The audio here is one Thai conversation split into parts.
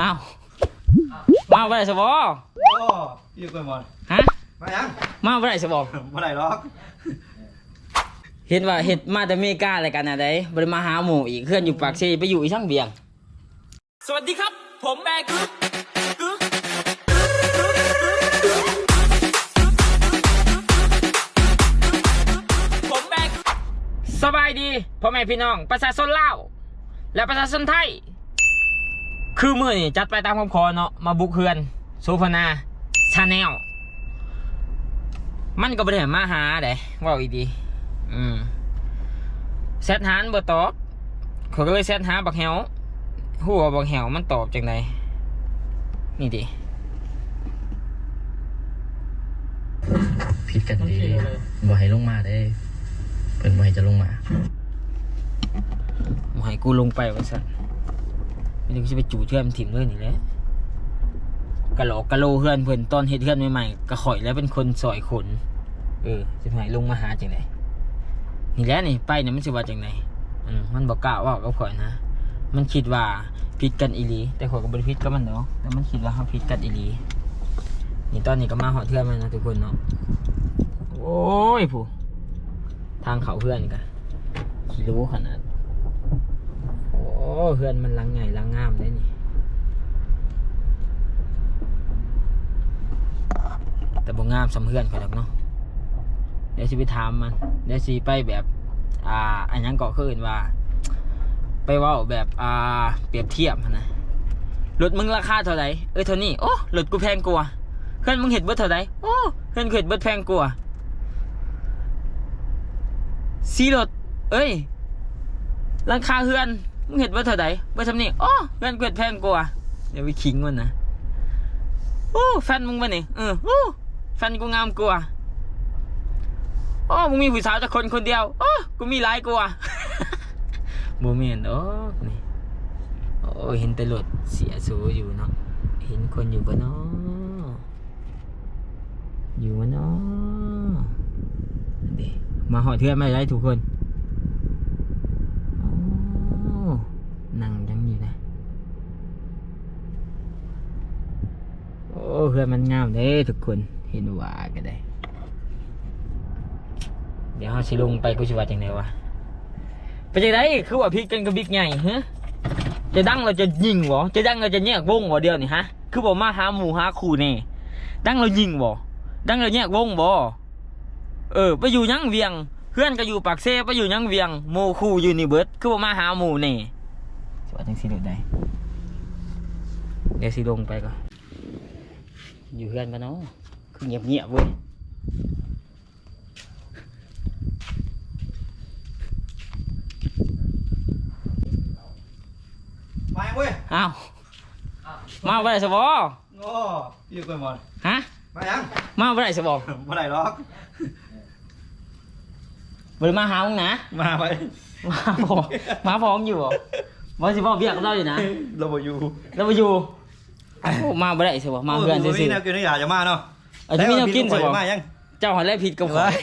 อ้าวมาบ่ได้สบอโอ้ยกไปหมดฮะมายังมาบ่ได้สบอบ่ได้หรอกเห็นว่าเห็ดมาแต่อเมริกาอะไรกันนะได้บ่ได้มาหาหมู่อีกเคลื่อนอยู่ปากเซไปอยู่อีช่างเบียง สวัสดีครับ ผมแบกึ๊กกึ๊กผมแบกึ๊กสบายดีพ่อแม่พี่น้อง ประชาชนลาว และประชาชนไทย คือมือนี่จัดไปตามคำขอเนาะมาบุกเฮือนโซฟานาชาแนลมันก็บ่ได้มาหาเด้เว่าอีดีอืมแซดหานบ่ตอบเขาก็เลยแซดหาบักแหวหัวาบักแหวมันตอบจังไดนี่ดิผิดกันดีบ่ให้ลงมาได้เพิ่นบ่ให้จะลงมาบ่ให้กูลงไปว่าซั่น ไม่ได้กูสิไปจู่เทื่อนถิ่มเลยนี่แหละกะโหลกกะโลเฮือนเพิ่อนตอนเฮ็ดเฮือนใหม่ๆกระข่อยแล้วเป็นคนสอยขน เออสิให้ลงมาหาจังไดนี่แหละนี่ไปเนี่ยมันสิว่าจังไดอืมมันบอกกล้าเว่ากับข่อยนะ มันคิดว่าผิดกันอีลีแต่ข่อยก็บ่ได้ผิดกับมันเนาะแต่มันคิดว่าเฮาผิดกันอีลีนี่ตอนนี้ก็มาหอเทือนมันนะทุกคนเนาะโอ้ยผู้ทางเขาเพื่อนกันขี่รู้ขนาด เพื่อนมันลังไงลังงามได้นี่ แต่บ่งามสำเพื่อนข่อดอกเนาะ เดี๋ยวสิไปถามมัน เดี๋ยวสิไปแบบ อ่า อันยังเกาะคืนว่า ไปว่าแบบ อ่า เปรียบเทียบนะรถมึงราคาเท่าไหร่เอ้ยเท่านี้ โอ้รถกูแพงกว่าเพื่อนมึงเห็ดเบิดเท่าไหร่โอ้เพื่อนเห็ดเบิดแพงกว่าสีรถเอ้ยราคาเฮือน มึงเห็ดเบิดเท่าไหร่เบิดทำนี่อ้เพื่อนเห็ดแพงกว่าเดี๋ยวไปขิงมันนะโอ้แฟนมึงปะนี่เออโอ้แฟนกูงามกว่าโอ้มึงมีผู้สาวแต่คนคนเดียวโอ้กูมีหลายกว่าโมเมนโอ้นี่โอ้เห็นแต่รถเสียสูอยู่เนาะเห็นคนอยู่ปะเนาะอยู่วะเนาะเดมาหอเทือนไม่ได้ทุกคนโอ้นั่งยังอยู่นะ โอ้ เพื่อนมันงามเด้ทุกคนเห็นว่าก็ได้ เดี๋ยวเราสิลงไปกูสิว่าจังไดวะไปจังไดคือว่าพิกกันกับบิ๊กใหญ่ฮะจะดังเราจะยิงบ่จะดังเราจะแยกวงบ่เดียวนี่ฮะ คือบอกมาหาหมูหาคู่แน่ดังเรายิงบ่ดังเราแยกวงบ่เออ ไปอยู่ยังเวียง เพื่อนก็อยู่ปากเซไปอยู่ยังเวียงหมู่คู่อยู่นี่เบิร์ดคือบอกมาหาหมู่แน่สิว่าจังสิเดือดได้เดี๋ยวสิลงไปก่อน อยู่เพื่อนกันเนาะคือเงียบเงียบๆเว้ยมายังเว้ยอ้าวมาบ่ได้สบอโอ้ยกไปหมดฮะมายังมาบ่ได้สบอบ่ได้หรอกบ่ได้มาหามึงนะมาไปมาพอมาพร้อมอยู่บ่บ่สิบ่เบียกกับเราอยู่นะเราบ่อยู่เราไปอยู่ โอ้มาบ่ได้สบอมาเพื่อนโยซื่อบ่มีแนวกินนี่อยากจะมาเนาะๆเอาที่มีแนวกินสบอมายังเจ้าหันแรกผิดกับข่อย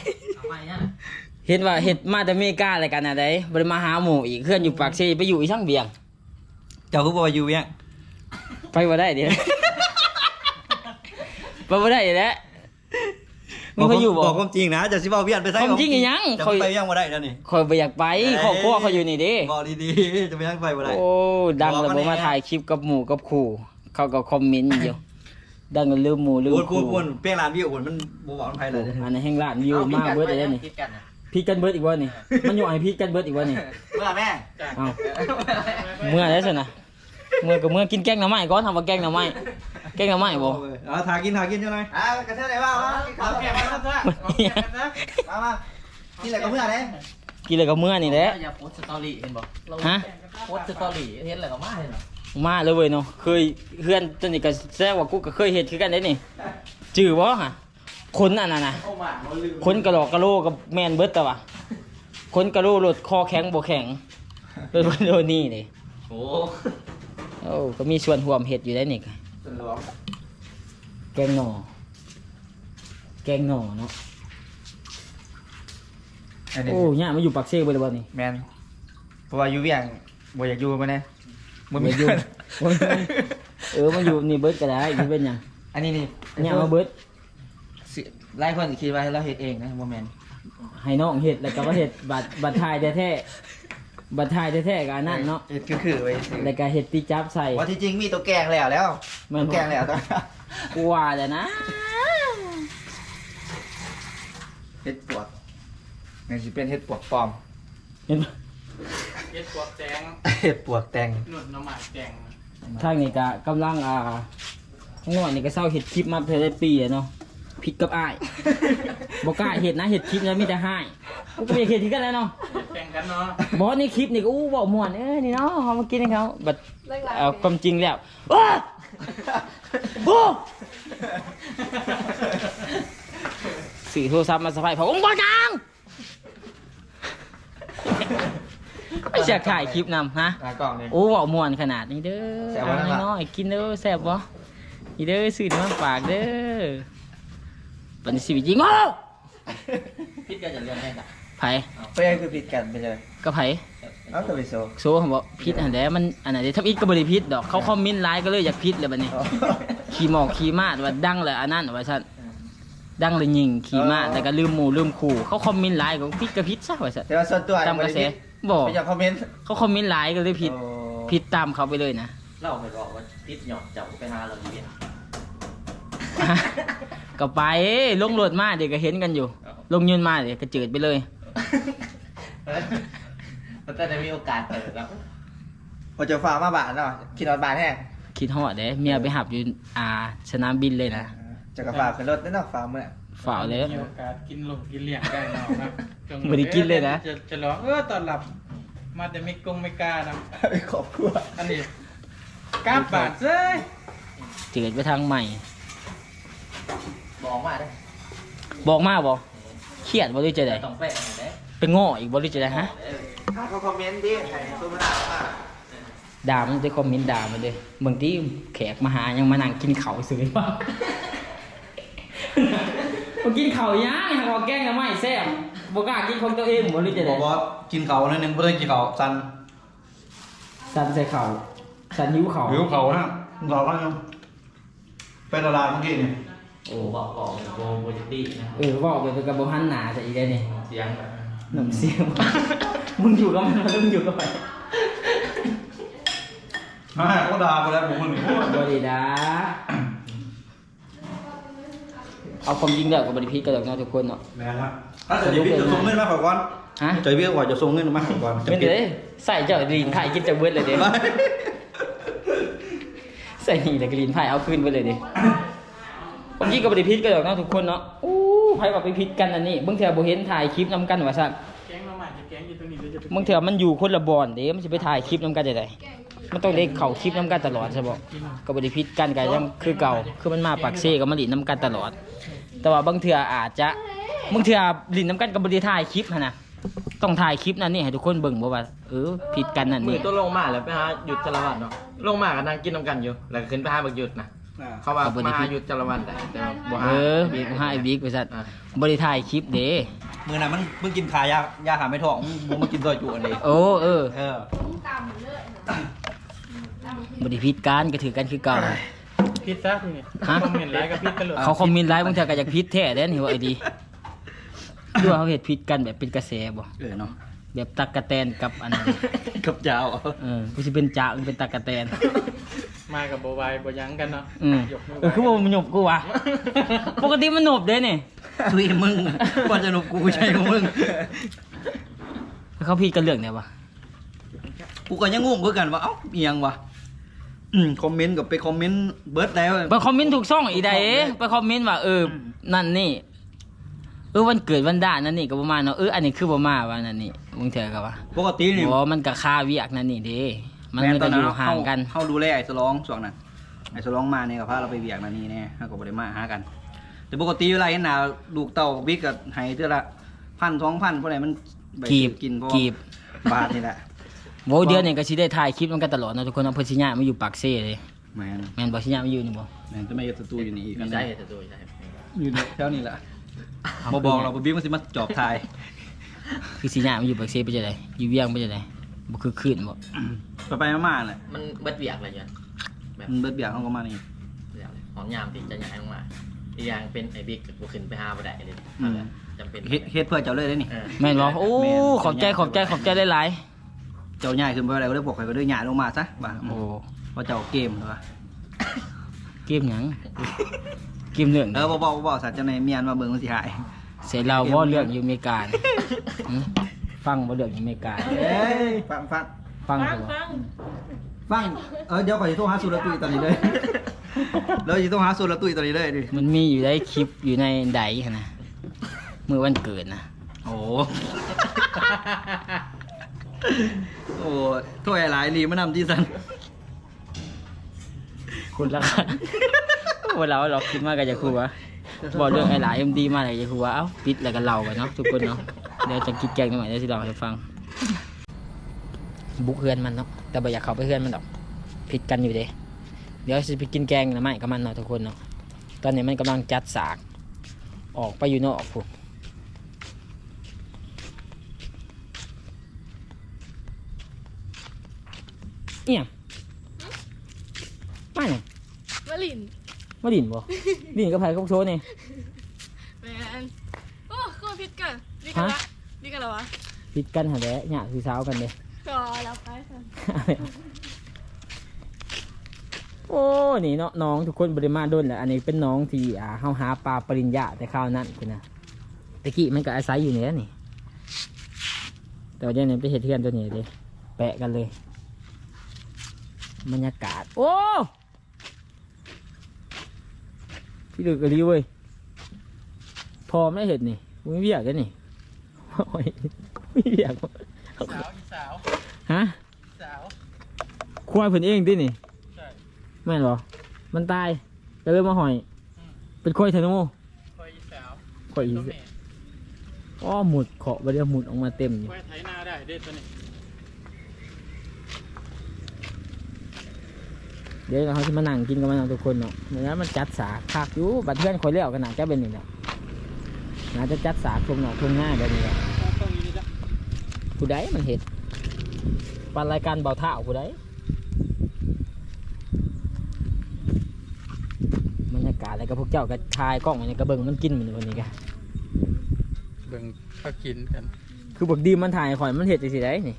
เห็นว่าเห็ดมาแต่อเมริกาอะไรกันนะได้บ่ได้มาหาหมู่อีกเคลื่อนอยู่ปากเซไปอยู่อีช่างเบียง เจ้าคือบ่อยู่ยังไปบ่ได้เดี๋ยวไปบ่ได้เดี๋ยวแหละมึงเคยอยู่บ่บอกความจริงนะจะสิบ่เวียนไปใส่ความจริงอีหยังจะข่อยไปยังบ่ได้แล้วนี่คอยบ่อยากไปครอบครัวเขาอยู่นี่เดิบอกดีๆจะไปยังไปบ่ได้โอ้ดังแล้วบอกบ่มามาแน่ถ่ายคลิปกับหมู่กับขู่ เขาก็คอมเมนต์อยู่ ดังแล้วลืมหมู่ลืมโอนกูขู่โอนเปียงร้านวิวโอนมันบ่บอกมันไผเลยอันนี้แห่งล้านวิวมากเบิดเลยนี่พีกันเบิดอีกวันนี่ มันอยู่ไอพีกันเบิดอีกวันนี่ เมื่อแม่เอ้าเมื่อได้สินะเมื่อก็เมื่อกินแกงหน่อไม้ก่อนทำว่าแกงหน่อไม้แกงหน่อไม้บ่เอาทากินทากินจังหน่อยอ่ากระเทยไหนบ้างวะกินข้าวแกงมาเพื่อนมามากินอะไรกับเพื่อนเนี่ยกินเลยก็เมื่อนี่แหละอย่าโพสต์สตอรี่เห็นบอกฮะโพสต์สตอรี่เห็นอะไรก็มาเห็นหรอ มาเลยเว้ยเนาะเคยเพื่อนตอนนี้ก็แซวว่ากูก็เคยเฮ็ดคือกันได้นี่จื้อบ่ฮะคนอันนั้นน่ะเข้ามาเราลืมคนกระโหลกกระโหลกับแมนเบิดแต่ว่าคนกระโหลรถคอแข็งบ่แข็งรถโดนนี่นี่โอ้โอ้ก็มีส่วนร่วมเฮ็ดอยู่ได้นี่ก็เป็นร้องแกงหน่อแกงหน่อเนาะโอ้ย่ามาอยู่ปักเซบ่ได้บ่นี่แมนเพราะว่าอยู่เวียงบ่อยากอยู่มาแน่บ่ มีบ่อยู่เงินบ่มีเออมันอยู่นี่เบิดก็ได้อยู่เป็นหยังอันนี้นี่เนี่ยเอามาเบิดสิหลายคนคิดว่าเราเฮ็ดเองนะโมเมนต์ให้น้องเฮ็ดแล้วก็มาเฮ็ดบัตรบัตรทายแท้ๆบัตรทายแท้ๆก็อันนั้นเนาะเฮ็ดคือคือๆไว้สิแล้วก็เฮ็ดตีจับใส่ว่าที่จริงมีตัวแกงแล้วแล้วแม่นตัวแกงแล้วตอนกลัวแต่นะเฮ็ดปวกนี่สิเป็นเฮ็ดปวกปลอมเห็นปะ เฮ็ดพวกแจงเฮ็ดปวกแต่งหนุนน้ำหมากแจงทางนี้ก็กำลังอ่าข้างนอกนี่ก็เศร้าเฮ็ดคลิปมาเพื่อได้ปีอะเนาะผิดกับอ้ายบ่กล้าเฮ็ดนะเฮ็ดคลิปแล้วมีแต่ให้กูก็ไม่อยากเฮ็ดที่กันแล้วเนาะแข่งกันเนาะบอสในคลิปนี่ก็อู้บอกม่วนเอ้ยนี่เนาะเขามากินให้เขาบัดเอาความจริงแล้วว้าโอ้สื่อโทรศัพท์มาสะพายผมองค์กรกลาง ไม่อยากถ่ายคลิปนำฮะ หน้ากล่องนี่ โอ้บอกม่วนขนาดนี้เด้อแซ่บเอาบ่ล่ะ น้อยๆกินเด้อแซ่บบ่นี่เด้อสื่อมาฝากเด้อเป็นชีวิตจริงโอ้พิษก็จะเรียนให้กันไผเพื่อนคือผิดกันไปเลยก็ไผเอาตัวไปโซโซ่เขาบอกพิษอันใดมันอันไหนทับอิดก็บริพิษดอกเขาคอมเมนต์ไลน์ก็เลยอยากพิษเลยบัดนี้ ขี่หมอกขี่มาดว่าดังเลยอันนั้นว่าซั่นดังเลยยิงขี่มาดแต่ก็ลืมหมู่ลืมขู่เขาคอมเมนต์ไลน์ก็พิษก็พิษซะว่าซั่นแต่ว่าส่วนตัวตามกระแส บอกไปจากคอมเมนต์เขาคอมเมนต์ไลน์ก็เลยผิดโอ้ผิดตามเขาไปเลยนะ เล่าไปบอกว่าพิษหยอกเจ้าไปหาเราดีเวียนก็ไปลงรถมาเดี๋ยวก็เห็นกันอยู่ ลงยืนมาเดี๋ยวก็เจิดไปเลย มันจะได้มีโอกาสเปิดแล้วพอจะฟ้ามาบานเนาะคิดนอนบานแห้งคิดฮอดเด้เมียไปหับอยู่อ่าสนามบินเลยนะจะกับฟ้าขึ้นรถได้เนาะฟ้าเมื่อ ฝ่าวเลยมีโอกาสกินหลงกินเหลี่ยงได้เนาะครับจงไม่ได้กินเลยนะ จะจะร้องเออตอนหลับ มาแต่ไม่กงไม่กล้านะไปขอบครัวอันนี้กล้าบาดเซ้ยเจิดไปทางใหม่ บอกมาได้บอกมาบ่เครียดบ่หรือจะได้ต้องแปะหน่อยได้ไปง้ออีกบ่หรือจะได้ฮะ ถ้าเขาคอมเมนต์ดิใครตัวมันด่าว่าด่ามันจะคอมเมนต์ด่ามันเลยบางทีแขกมาหายังมานั่งกินข้าวซื้อป่ะมากินข้าวยังเนี่ยเขาแกงกันไม่แซ่บบ่กล้ากินของตัวเองบ่รือจะบได้อกว่ากินเขาหนิดนึงเพื่อนกินเขาสันสันใส่ข้าวสันหิวข้าวหิวเขาฮะเราบ้างยังไปตลาดเมื่อกี้เนี่ยโอ้บอกบอกโบโบจิตี้นะเออบอกไปเป็นกระบอกหันหนาจะอีได้นี่เสียงแบบหนุ่มเสียวมึงอยู่กับมันมามึงอยู่กับไปมาเขาด่าไปแล้วผมคนหนึ่งบ่ดีดา เอาความจริงแล้วกับบริพิษกันแล้วเนาะทุกคนเนาะ แม่ครับถ้าเกิดจะพี่จะส่งเงินมาขอก่อนฮะ ใจพี่ก่อนจะส่งเงินมาขอก่อนเป็นเลยใส่เจ้าลีนไผ่กินจะเบิดเลยเด้ ใส่นี่แล้วก็ลีนไผ่เอาคืนไปเลยเด้ความจริงกับบริพิษกันแล้วเนาะทุกคนเนาะอู้ไผ่ว่าไปพิษกันอันนี้บางเทื่อบ่เห็นถ่ายคลิปนํกันว่าซั่นแกงมาใหม่จะแกงอยู่ตรงนี้หรือจะไปบางเทื่อมันอยู่คนละบอนเด้มันสิไปถ่ายคลิปนํกันได้ไดมันต้องได้เข้าคลิปนํกันตลอดใช่บ่กินก็บริพิษกันกันยังคือเก่า คือมันมาปากเซ่กับมาหลินน้ำกันตลอด แต่ว่าบางเทื่ออาจจะบางเทื่อหลินน้ำกันกับบริถ่ายคลิปหั้นนะต้องถ่ายคลิปนั่นนี่ให้ทุกคนเบิ่งบ่ว่าเออผิดกันนั่นมือนี่ตัวลงมาแล้วไปหาหยุดจรวัตเนาะลงมากันนั่งกินน้ำกันอยู่แล้วก็ขึ้นไปหาบักหยุดนะเขาว่ามาหาหยุดจรวัตแต่แต่ว่าบ่หาเออบิ๊กให้บิ๊กไปซะอะบริถ่ายคลิปเด้มือนั้นมันเพิ่งกินขายายาหาไม่ท้องมึงมากินซอยจุอันนี้โอ้เออเออ บริพิษกันก็ถือกันคือเก่า พิซซ่าทีนี่ฮะ คอมเมนต์ไลค์กับพิซไปเลยเขาคอมเมนต์ไลฟ์บางเทื่อก็อยากพิษแท้เด้นี่ว่าไอ้ดีดูว่าเขาเฮ็ดพิษกันแบบเป็นกระแสบ่เออเนาะแบบตักกะแตนกับอันนั้นกับเจ้าเออกูสิเป็นจ่ามึงเป็นตักกะแตน มากับโบวายโบยั้งกันเนาะอืมยกมือเออคือว่ามันหนบกูวะ ปกติมันหนบเด้นี่ทุยมึงก่อนจะหนุกกูใช่ของมึง เขาพี่กันเรื่องไหนวะ กูก็ยังงงคือกันว่าเอ้าเอียงวะ อืมคอมเมนต์กับไปคอมเมนต์เบิร์ดแล้ว ไปคอมเมนต์ถูกซ่องอีใดเอ๊ะไปคอมเมนต์ว่าเออนั่นนี่เออวันเกิดวันด่านนั่นนี่ก็ประมาณเนาะเอออันนี้คือประมาณว่านั่นนี่มึงเถอะกับว่าปกตินี่บ่มันกับค่าเวียกนั่นนี่เด้มันแม่มันตก็อนอนั้นยู่ห่างกัน เข้าดูแลไอ้สลองช่วงนั้นไอ้สลองมาเนี่ยกับพาเราไปเบียกนั่นนี่แน่ถ้าก็บ่ได้มาหากัน แต่ปกติเวลาเห็นหน้าลูกเต่าบิ๊กกับไห้เท่าละพันสองพันเพราะอะไรมันใกีบกินเพราะกีบ บาทนี่แหละ โวเดือนนี่ก็สิได้ถ่ายคลิปมันกันตลอดเนาะทุกคนเอาเพิ่นสิย่ามาอยู่ปากเซ่เลยแมนแม่นบ่สิย่ามาอยู่นี่บ่แมนจะไม่ยศัตรูอยู่นี่อีกมีกันได้แต่ตัวใช่อยู่แถวนี้แหละบ่บอกเราบ่บิ๊กมันสิมาจอบทายคือสิย่ามาอยู่ปากเซ่ไปจังไดอยู่เวียงไปจังไดบ่คือคืนบ่ไปไปๆมาๆแหละมันเบิดเวียกอะไรอย่างแบบมันเบิดเบียกเขาก็มานี่เดี๋ยวเลยหอมยามที่จะย้ายลงมาอีกอย่างเป็นไอ้บิ๊กกับบุขึ้นไปหาบ่ได้เลยอืมจำเป็นเฮ็ดเฮ็ดเพื่อเจ้าเลยได้นี่ เออแม่นบ่โอ้แม่นขอบใจขอบใจขอบใจหลาย เจ้าใหญ่ขึ้นไปอะไรก็ได้บอกใครก็ได้หยาลงมาซะว่าๆโอ้เพราะเจ้าเกมเหรอวะเกมหยังเกมเรื่องเออบ่บอกบ่บอกสัตว์เจ้าในเมียนมาเบิ่งมันสิหายเสร็จเราบ่เรื่องอยู่อเมริกานี่หึฟังบ่เรื่องอยู่อเมริกา เอ้ยฟังฟังฟังฟัเถงอะบ่ฟังฟังเออเดี๋ยวขอจะโทรหาสุรตุยตอนนี้เลยเราจะโทรหาสุรตุยตอนนี้เลยดิมันมีอยู่ได้คลิปอยู่ในใดหั่นนะมื้อวันเกิดนะ โอ้ โหโอ้โถ้วยหลายลีมานำที่สันคุณละกันว่าเราเราคิดมากกับจะครูวะบอกเรื่องไอ้หลายเอ็มดีมาเลยจะครูวะเอ้าปิดแล้วก็เล่ากันเนาะทุกคนเนาะเดี๋ยวจะคิดแกงกันใหม่เดี๋ยวสิเล่าให้ฟัง บุกเฮือนมันเนาะแต่บ่อยากเข้าไปเฮือนมันดอกผิดกันอยู่เด้เดี๋ยวสิไปกินแกงหน่อไม้กับมันเนาะทุกคนเนาะตอนนี้มันกำลังจัดสาก ออกไปอยู่นอกพุ่น เอี่ยมาเนี่ยมะลินมาดินบ่ดินกับไผกับโชนี่ แมนโอ้ก็พิดกันดีกันฮะ ละดีกันแล้ววะผิดกันหาแหละหยาคือสาวกันเด้ก็แล้วไปค่ะโอ้นี่เนาะน้องทุกคนบริมาโดนแหละอันนี้เป็นน้องที่อ่าเฮาหาปลาปริญญาแต่คราวนั้นคุณนะตะกี้มันก็อาศัยอยู่เนี่ยนี่แต่ว่าเดี๋ยวนี้ไปเห็ดเทือนตัวนี้เลยแปะกันเลย บรรยากาศ โอ้ พี่ดึกกะลีเว้ยพร้อมได้เห็ดนี่ไม่เบียกกันนี่โอ้ยไม่เบียกสาวอีสาวฮะอีสาวควายเพิ่นเองตินี่ใช่แม่นเหรอ มันตายก็เลยมาหอย เป็นควายธนูคอยอีสาวควายอีตัวสแม่อ้อหมุดเขาะไปเดี๋ยวหมุดออกมาเต็มอยู่คอยไถนาได้เด้ตัวนี้ เดี๋ยวเราจะมานั่งกินกันมานั่งทุกคนเนาะเมื่อนั้นมันจัดสากคักอยู่บัดเพื่อนคอยเลี้ยวกันน่าจะเป็นนี่แหละน่าจะจัดสากทงหนอกทงหน้าแบบนี้แหละเอาตรงนี้จ้ะผู้ใดมันเห็ดปันรายการเบาเท่าผู้ใดบรรยากาศอะไรกับพวกเจ้าก็ทายกล้องอันนี้ก็เบิ่งมันกินเหมือนวันนี้กันเบิ่งเขากินกัน คือบักดีมันถ่ายข่อยมันเห็ดจังสิได้นี่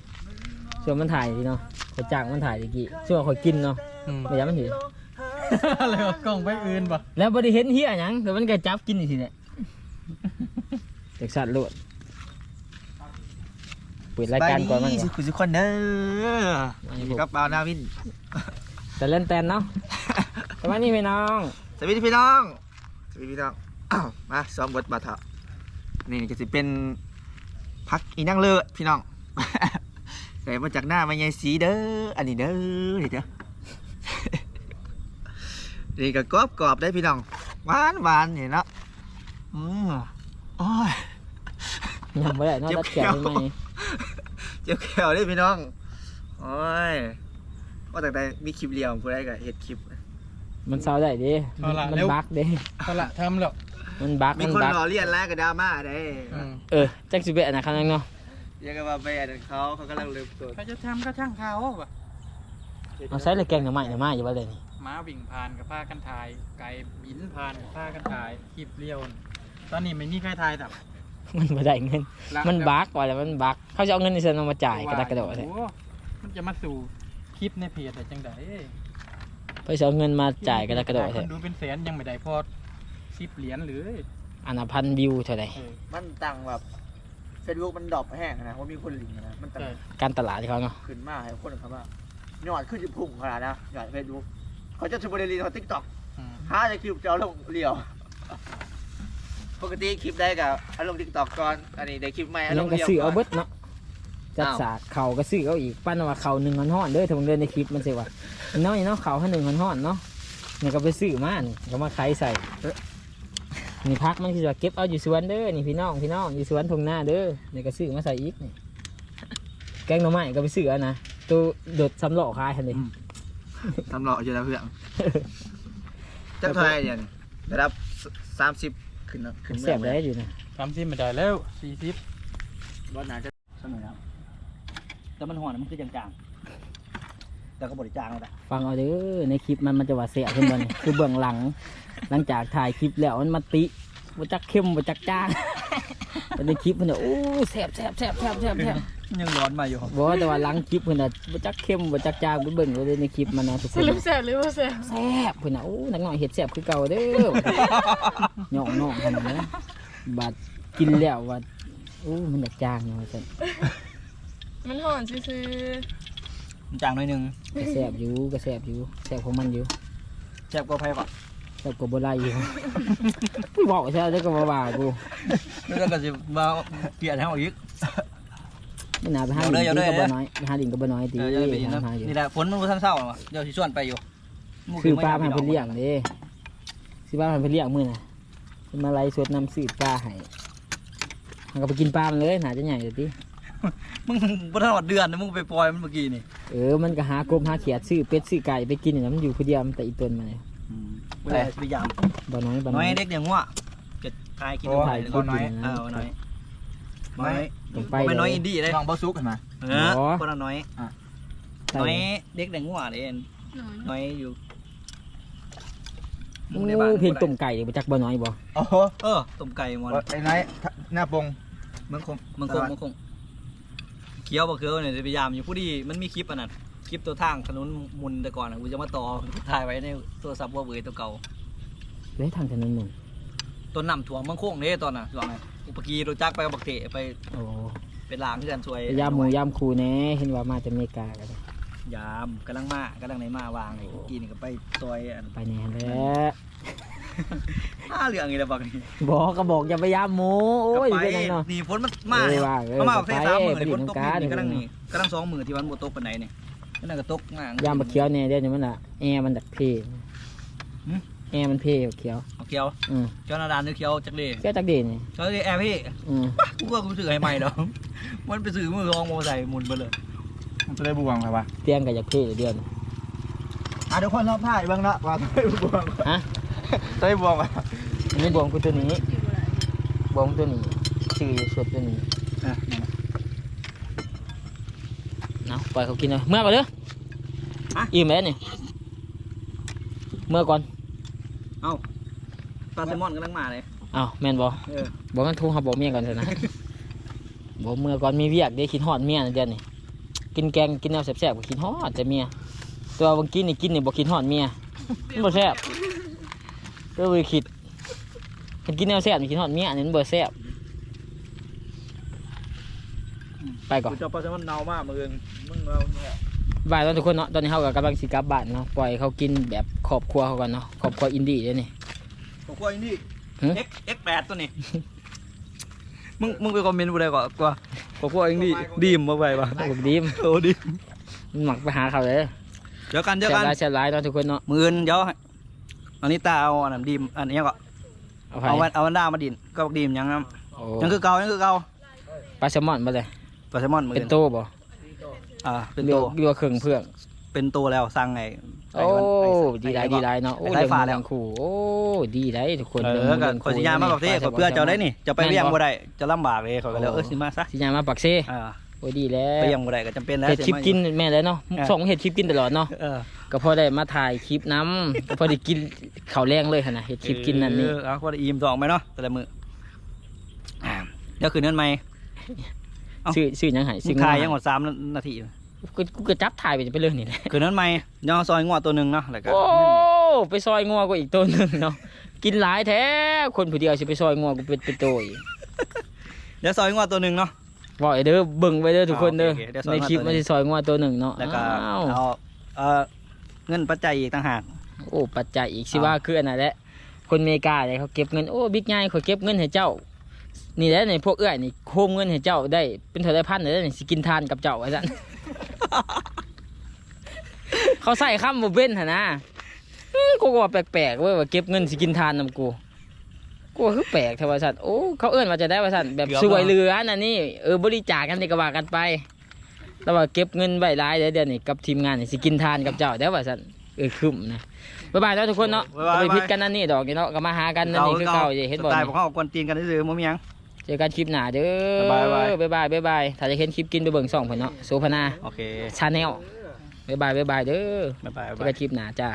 ส่วนมันถ่ายดีเนาะข่อยจ้างมันถ่ายตะกี้ส่วนข่อยกินเนาะอืม ไม่อยากมันเห็นอะไรวะกล้องไปอื่นบ่แล้วบ่ได้เห็นเฮียหยังแต่มันก็จับกินอยู่ทีแหละจากสัตว์โลดเปิดรายการก่อนมันสุก่อนขุสุคนเด้ออันนี้ผมกับปาวนาวินแต่เล่นแตนเนาะประมาณนี้พี่น้องสวัสดีพี่น้องสวัสดีพี่น้องอ้าวมาซ้อมบทบาทเถอะนี่ก็สิเป็นพักอีนั่งเลิศพี่น้องใส่มาจากหน้ามาใหญ่สีเด้ออันนี้เด้อนี่เด้อ นี่ก็กรอบกรอบๆได้พี่น้องหวานหวานนี่เนาะอืมโอ้ยยังไม่ได้เนาะเจ็บตัดแขนแขวไม่ไหมเจ็บแขวได้พี่น้องโอ้ยว่าแต่แต่มีคลิปเดียวผู้ใดก็เฮ็ดคลิป มันเศร้าได้เดิมันบักเด้เอาละทำแล้วมันบักมีมันคนบักรอเรียนแล้วก็ดราม่าได้อืมเออจักสิเบะนะครับน้องเนาะเรียกว่าไปอันนั้นเขาเขากำลังเริ่มต้นเขาจะทำก็ช่างเขาว่ะเอาใส่เลยแกงหน่อไม้หน่อไม้อยู่บ้านเลยนี่ ม้าวิ่งผ่านกับผ้ากันถ่าย ไก่บินผ่านกับผ้ากันถ่ายคลิปเลี้ยวน่ะตอนนี้ไม่มีใครถ่ายแต่ มันบ่ได้เงินมันบักว่าแล้วมันบักเขาจะเอาเงินในเซ็นเอามาจ่ายกระดกกระโดดโอ้โหมันจะมาสู่คลิปในเพจได้จังไดเพื่อจะเอาเงินมาจ่ายกระดกกระโดดคนดูเป็นแสนยังไม่ได้พอสิบเหรียญหรืออันละพันวิวเท่าไหร่เออมันตังแบบเฟซบุ๊กมันดรอปแห้งนะว่ามีคนลิงก์นะมันตังใช่การตลาดที่เขาเนาะขึ้นมากให้คนเขาว่ายอดขึ้นจะพุ่งขนาดนะยอดเฟซบุ๊ก เขาจะชูบริลีเขาติ๊กต็อกอืมห้าจะคลิปจะเอาลงเรียว ปกติคลิปได้กับเอาลงติ๊กต็อกก่อน อันนี้ได้คลิปใหม่เอาลยังงก็เรียวซื้อเอาก่เบิอนดเนาะจัดอ้าวสากเขาก็ซื้อเอาอีกปั้นว่าเขาหนึ่งห่อนๆเด้อถ้ามึงเดินในคลิปมันสิว่าน้อยเนาะเขาให้หนึ่งห่อนๆเนาะนี่ก็ไปซื้อมานี่ก็มาขายใส่นี่พักมันคือว่าเก็บเอาอยู่สวนเด้อนี่พี่น้องพี่น้องอยู่สวนทงหน้าเด้อนี่ก็ซื้อมาใส่อีกนี่แกงหน่อไม้ก็ไปซื้อเอานะตัวโดดสำหล่อขายคันนี้ ทำหล่ออยู่แล้วเพื่อนจักเท่าไหรเนี่ยระดับสามสิบขึ้นเนอะขึ้นเสียบได้อยู่นะสามสิบไม่ได้แล้วสี่สิบบอสนาจะเสมอแล้วแต่มันห่อนมันคือจางแต่ก็บริจาคเลยแหละฟังเอาเด้อในคลิปมันมันจะว่าเสียขึ้นมานี่คือเบื้องหลัง หลังจากถ่ายคลิปแล้วมันมาติบ่จักเข้มบ่จักจ้าง แต่ในคลิปมันน่ะโอ้แซ่บแซ่บแซ่บแซ่บแซ่บแซ่บยังร้อนมาอยู่บ่แต่ว่าหลังคลิปเพิ่นน่ะบ่จักเข้มบ่จักจ้างไปเบิ่งเลยในคลิปมันนะทุกคสนรุปแซ่บหรือว่าแซ่บแซ่บเพิ่นน่ะโอ้นักน้อยเฮ็ดแซ่บคือเก่าเด้อย่องน้องขนาดนั้นบาดกินแล้วว่าโอ้มันอยากจ้างเนาะว่าซั่นมันห่อนซื่อจางหน่อยหนึงก็แซ่บอยู่ก็แซ่บอยู่แซ่บของมันอยู่แจ็บก็ไพ่ก่อน แซ่บกว่าบ่ได้อยู่ กูบอกใช่แล้วก็บ่ว่ากูแล้วก็จะมาเกลียดให้เอาอีก ไม่น่าไปหาเอาเลยดินเอาเลยกับบ่น้อยไปหาดินกับบ่น้อยตีเดี๋ยวจะไปยินนะหาอยู่นี่แหละฝนมันบ่ทันเศร้าหรอกเดี๋ยวสิชวนไปอยู่คือปลาให้เพิ่นเลี้ยงเด้สิปลาให้เพิ่นเลี้ยงมื้อน่ะเพิ่นมาไล่สดน้ำสืบปลาให้มันก็ไปกินปลามันเลยน่าจะใหญ่อยู่ติมึงบ่ทันหอดเดือนนะมึงไปปล่อยมันเมื่อกี้นี่เออมันก็หากบหาเขียดซื้อเป็ดซื้อไก่ไปกินนี่นะมันอยู่ผู้เดียวมันแต่อีตนมาเนี่ย เวลาพยายามบ่น้อยบ่น้น้ออยยเด็กอย่างว่าจะทายกินโอ้ถ่ายคลิปน้อยอยู่นะเออน้อยน้อยต้องไปไปน้อยเลยอินดี้เลยน้องบ่ซุกเห็นไหมเออคนละน้อยใส่น้อยเด็กแดงงัวเลยๆหน่อยน้อยอยู่โอ้เพลงต้มไก่เดี๋ยวบ่จักบ่น้อยบ่โอ้โหเออต้มไก่มันไอ้นายหน้าปงเมืองคมมันคงมันคงเคี้ยวบ่เคี้ยวเนี่ยจะพยายามอยู่ผู้ดีมันมีคลิปอันนั้น คลิปตัวทางถนนมุนแต่ก่อนอะกูจะมาต่อถ่ายไว้ในโทรศัพท์ว่าเบยตัวเก่าเลยทางถนนมึงต้นน้ำถ่วงมังคงเนี่ยตอนน่ะช่วงนั้นอุปกีรถจักรไปกับบักเตะไปโอ้ไปล้างเพื่อนช่วยไปยามหมูยามคูแหน่เห็นว่ามาจากอเมริกากันยามกำลังมากำลังในมาวางไอ้กินก็ไปซอยอันไปแน่แหล้วห้าเหลืองอีกแล้วบักนี่บอกก็บอกอย่าไปยามหมูโอ้ยก็ไปเป็นไงเนาะนี่ฝนมันมาเออเนี่ยว่าเออมามาใส่สามมือไปนี่ฝนตกไปนี่ไปกำลังนี่กำลังสองมือที่วันบ่ตกปานไหนนี่นั่ นนะก็ตกมากยามบักเขียวเนี่ยเดี๋ยวนี้มันอะแอร์มันดักเพหืมแอร์มันเพบักเขียวเอาเขียวอืมเขียวนาดานหรือเขียวจักเล่เขียวจักเด่นนี่เขียวแอร์พี่อืมกูว่ากูซื้อให้ใหม่แล้วมันไปซื้อมือรองมาใส่หมุนไปเลยมันจะได้บวงครับวะเตียงกับจากเพเดือนอะเดี๋ยวคนรอบถ่ายเบ้างเนาะว่าจะได้บวงฮะจะได้บวงวะอันนี้บวงกูตัวนี้บวงตัวนี้ชื่อสดตัวนี้อะ เนาะปล่อยเขากินเลยเมื่อก่อนเด้ออิ่มแล้วนี่เมื่อก่อนปลาแซลมอนกำลังมาเลยอ้าวแม่นบ่เออบอกกันโทรหาบอกเมียก่อนเถอะนะ บอกเมื่อก่อนมีเวียกเดี๋ยวคิดฮอดเมียนะเดือนนี้กินแกงกินแนวแซ่บๆก็คิดฮอดแต่เมียแตัวาบางกินนี่กินนี่บ่คิดฮอดเมียมันบ่แซ่บก็เลยคิดคันกินแนวแซ่บนี่คิดฮอดเมียอันนี้มันบ่แซ่บ ไปก่อนกูจะปลาแซลมอนเน่ามากมือมึงเอาเนี่ยบายตอนทุกคนเนาะตอนนี้เขากับกำลังสิกลับบ้านเนาะปล่อยเขากินแบบครอบครัวเขากันเนาะครอบครัวอินดี้เด้วนี่ ผมกลัวอินดี้หึ X X แปดตัวนี้ มึงมึงไปคอมเมนต์กูได้ก่อนกว่าผมกลัวอินดี้ดีมมาไปปะโอ้ดีมโอ้ดีมันหมักไปหาเขาเลยเดี๋ยวกันเดี๋แซ่ยวบกันหลายแซ่บหลายเนาะทุกคนเนาะมือนเดี๋ยวอันนี้ตาเอาอันนั้นดีมอันนี้ก็เอาไปเอาวันเอาวันด้ามาดินก็บอกดีมยังนะโอ้ยังคือเก่ายังคือเก่าปลาแซลมอนมาเลย ปลาแซลมอนมืเป็นอโตบ่อ่าเป็นเรีโตยกเรียกว่าเครื่องเพื่องเป็นโตแล้วสั่งไงโอ้ดีไรดีไรเนาะโอ้ไอ้เรื่องฟ้ามือแล้เรื่วองคู่โอ้ดีไรทุกคนเอเรื่อมืก็เรื่องขอสิยามาบอกที่เพื่อเจ้าได้นี่จะไปเลี้ยงบ่ได้จะลำบากเลยเขาก็เลยเออสิมาซะสิยามาปักเซ่อ่าโอ้ดีแล้ไปวเลี้ยงบ่ได้ก็จำเป็นแล้วเห็ดคลิปกินแม่แล้วเนาะอ่าส่งเห็ดคลิปกินตลอดเนาะเออก็พอได้มาถ่ายคลิปน้ำก็พอได้กินข้าวแรงเลยหั่นนะเห็ดคลิปกินนั่นนี่เออเอาพอได้อิ่มสองไหมเนาะแต่ละมื้ออ่าเดี๋ยวคืนนั้นไหมเอ้า ชื่อชื่อหยังไงมึชื่งอถ่ายงยังหมดสามนาทีกูกูก็จับถ่ายไปจะไปเรื่องนี่แหละคืนนั้นไหมย่อซอยงวดตัวหนึ่งเนาะแล้วก็โอ้ไปซอยงัวกูอีกตัวหนึงเนาะกินหลายแท้คนผู้เดียวสิไปซอยงัวกูเป็นเป็นตัวอีกเดี๋ยวซอยงวดตัวหนึ่งเนาะบอกไอ้เด้อเบิ่งไว้เด้อทุกคนเด้อโอเคโอเคเดี๋ยวซอยในงัวคลิปตัวหนึ่มันงสิซอยงัวตัวหนึ่งเนาะแล้วก็อ้าวเอาเออเงินปัจจัยอีกต่างหากโอ้ปัจจัยอีกสิว่าคืออันนั้นแหละคนอเมริกาเนี่ยเขาเก็บเงินโอ้บิ๊กใหญ่เขาเก็บเงินให้เจ้า นี่แหละในพวกเอื้อยนี่โคมเงินให้เจ้าได้เป็นเท่าไรพันเลยนี่สิกินทานกับเจ้าไอ้สัน เขาใส่คำบ่เป็นหนนะอื้อกูก็ว่าแปลกๆเว้ยว่าเก็บเงินสิกินทานนำกูกูว่าคือแปลกเทว่าสันโอ้เขาเอื้อนว่าจะได้ว่าสันแบบสวยเหลือนั่นนี่เออบริจาคกันนี่ก็ว่ากันไปแต่ว่าเก็บเงินไว้หลายเดี๋ยวเดี๋ยวนี้กับทีมงานนี่สิกินทานกับเจ้าเดี๋ยวว่าสันเออคุ้มนะบ๊ายบายแล้วทุกคนเนาะก็ไปพิดกันนั่นนี่ดอกนี่เนาะก็มาหากันนั่นนี่คือเก่าอย่าเห็นบ่สไตล์นี่พวกเขากวนตีนกันซื้อๆมั้มีหยังเจอกันคลิปหน้าเด้อบ๊ายบายบ๊ายบายบ๊ายบายถ้าจะเห็นคลิปกินไปเบิ่งส่องเพิ่นเนาะโซพนาโอเคชาแนลบ๊ายบายบ๊ายบายเด้อบ๊ายบายเจอกันคลิปหน้าจ้า